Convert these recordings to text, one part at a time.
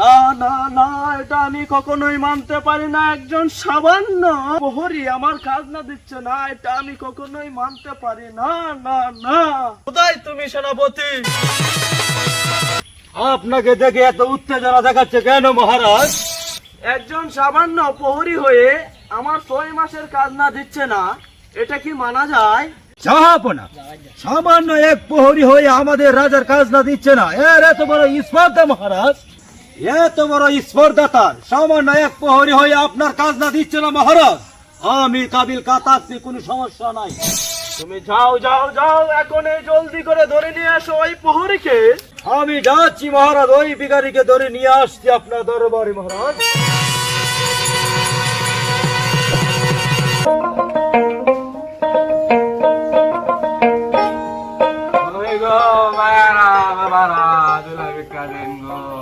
না না না, এটা আমি কখনোই মানতে পারি না। একজন সামান্য প্রহরী আমার কাজ না দিচ্ছে না, এটা আমি কখনোই মানতে পারি না না না। কোথায় তুমি সেনাপতি? আপনাকে দেখে এত উত্তেজনা দেখাচ্ছে কেন, মহারাজ? একজন সামান্য প্রহরী হয়ে আমার ছয় মাসের কাজ না দিচ্ছে না, এটা কি মানা যায়? চাহাপনা সামান্য এক প্রহরী হয়ে আমাদের রাজার কাজ না দিচ্ছে না। এর এত বড় স্পর্ধা মহারাজ? এত বড় স্পর্ধা তার সামান্য এক প্রহরী হয়ে আপনার কাজ না দিচ্ছে না মহারাজ। আমি কাবিল কাতাচ্ছি কোনো সমস্যা নাই। তুমি যাও যাও যাও এখন জলদি করে ধরে নিয়ে আসো ওই প্রহরীকে। আমি যাচ্ছি মহারাজ ওই বিকারীকে ধরে নিয়ে আসছি আপনার দরবারে মহারাজ। এত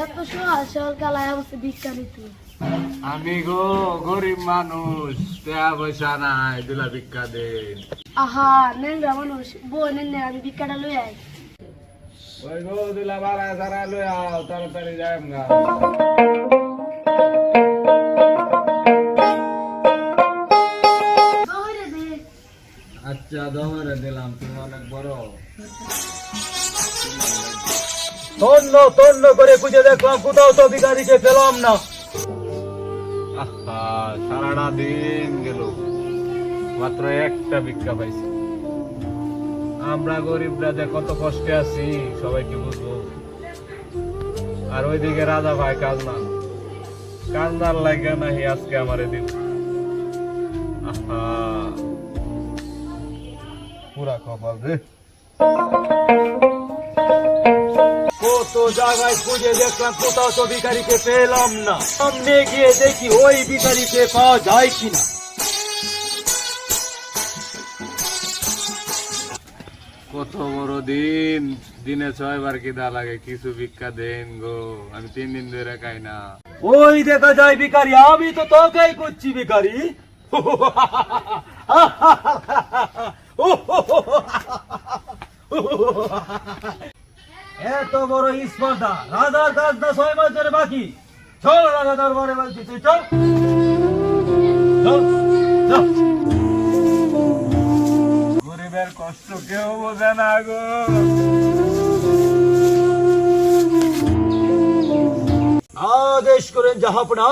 অবস্থা ভিক্ষা নিতে আমি গো গরিব মানুষ টাকা পয়সা নাই দুলা ভিক্ষা দেন। আহা নেংরা মানুষ বউ নেন আমি ভিক্ষাটা লই আই। ওই গো দুলা বারা সারা লই আও তাড়াতাড়ি যাইম গা। আচ্ছা দমরে দিলাম তুমি অনেক বড়। তন্ন তন্ন করে খুঁজে দেখলাম কোথাও তো বিকারীকে পেলাম না। সারাটা দিন গেল। মাত্র একটা ভিক্ষা পাইছি। আমরা গরিবরা যে কত কষ্টে আছি, সবাইকে বুঝব। আর ওইদিকে রাজা ভাই কাজ না কান্দার লাগে নাহি আজকে আমারে দিন আহা। পুরা কপাল রে। জায়গায় খুঁজে দেখলাম কোথাও তো ভিকারিকে পেলাম না সামনে গিয়ে দেখি ওই ভিকারিকে পাওয়া যায় কিনা কত বড় দিন দিনে ছয়বার কিদা লাগে কিছু ভিক্ষা দেন গো আমি তিন দিন ধরে খাই না ওই দেখা যায় ভিকারি আমি তো তোকেই করছি ভিকারি এত বড় স্পর্ধা। রাজার কাজ না ছয় মাস ধরে বাকি। চল রাজা দরবারে বলছি, তুই চল। গরিবের কষ্ট কেউ বোঝে না গো। আদেশ করেন জাহাপনা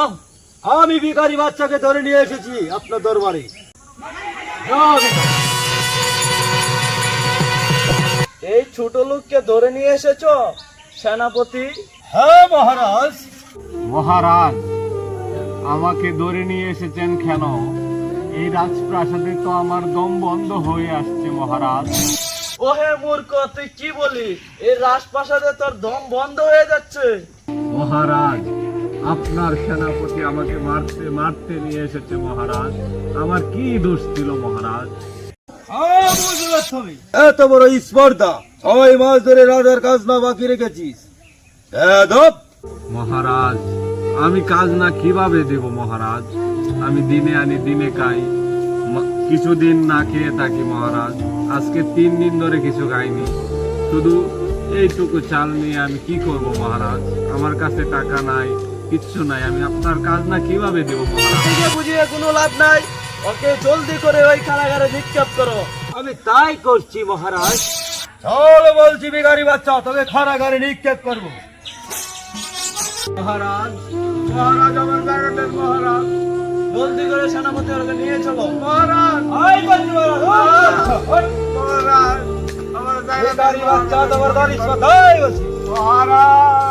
আমি ভিখারি বাচ্চাকে ধরে নিয়ে এসেছি আপনার দরবারে। এই ছোট লোককে ধরে নিয়ে এসেছ? সেনাপতি? হ্যাঁ মহারাজ। মহারাজ আমাকে ধরে নিয়ে এসেছেন কেন? এই রাজপ্রাসাদে তো আমার দম বন্ধ হয়ে আসছে মহারাজ। ওহে মূর্খ তুই কি বলি? এই রাজপ্রাসাদে তোর দম বন্ধ হয়ে যাচ্ছে। মহারাজ আপনার সেনাপতি আমাকে মারতে মারতে নিয়ে এসেছে মহারাজ। আমার কি দোষ ছিল মহারাজ? এত বড় স্পর্ধা। ছয় মাস ধরে রাজার কাজ না বাকি রেখেছিস। এদব। মহারাজ আমি কাজ না কীভাবে দেব মহারাজ? আমি দিনে আনি দিনে খাই। কিছুদিন না খেয়ে থাকি মহারাজ। আজকে তিন দিন ধরে কিছু খাইনি। শুধু এইটুকু চাল নিয়ে আমি কি করব মহারাজ? আমার কাছে টাকা নাই কিচ্ছু নাই। আমি আপনার কাজ না কীভাবে দেব মহারাজ? বুঝিয়ে বুঝিয়ে কোনো লাভ নাই। ওকে জলদি করে ওই কারাগারে নিক্ষেপ করো। আমি তাই করছি মহারাজ। চল বলছি বিগারি বাচ্চা তোকে খারাগারে নিক্ষেপ করব। মহারাজ মহারাজ আমার জায়গাটার মহারাজ। জলদি করে সেনাপতি ওকে নিয়ে চলো। মহারাজ! আই বলছি মহারাজ আমার বিগারি বাচ্চা তোমার দাঁড়িয়ে কোথায় বলছি মহারাজ!